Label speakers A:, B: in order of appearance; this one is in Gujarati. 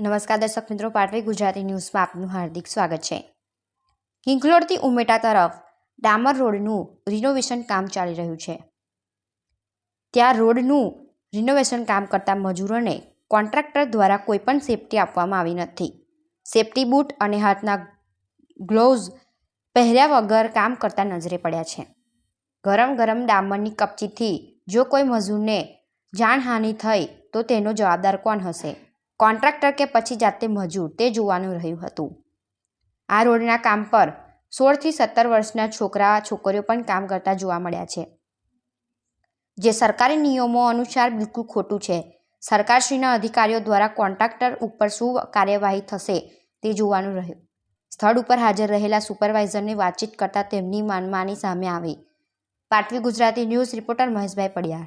A: નમસ્કાર દર્શક મિત્રો, પાટવી ગુજરાતી ન્યૂઝમાં આપનું હાર્દિક સ્વાગત છે. કિંકલોડથી ઉમેટા તરફ ડામર રોડનું રિનોવેશન કામ ચાલી રહ્યું છે. ત્યાં રોડનું રિનોવેશન કામ કરતા મજૂરોને કોન્ટ્રાક્ટર દ્વારા કોઈપણ સેફટી આપવામાં આવી નથી. સેફટી બૂટ અને હાથના ગ્લોવ્ઝ પહેર્યા વગર કામ કરતા નજરે પડ્યા છે. ગરમ ગરમ ડામરની કપચીથી જો કોઈ મજૂરને જાનહાનિ થઈ, તો તેનો જવાબદાર કોણ હશે? કોન્ટ્રાક્ટર કે પછી જાતે મજૂર તે જોવાનું રહ્યું હતું. આ રોડના કામ પર સોળથી સત્તર વર્ષના છોકરા, છોકરીઓ પણ કામ કરતા જોવા મળ્યા છે. જે સરકારી નિયમો અનુસાર બિલકુલ ખોટું છે. સરકારશ્રીના અધિકારીઓ દ્વારા કોન્ટ્રાક્ટર ઉપર શું કાર્યવાહી થશે તે જોવાનું રહ્યું. સ્થળ ઉપર હાજર રહેલા સુપરવાઇઝરને વાતચીત કરતાં તેમની માનમાની સામે આવી. પાટવી ગુજરાતી ન્યૂઝ રિપોર્ટર મહેશભાઈ પડિયાર.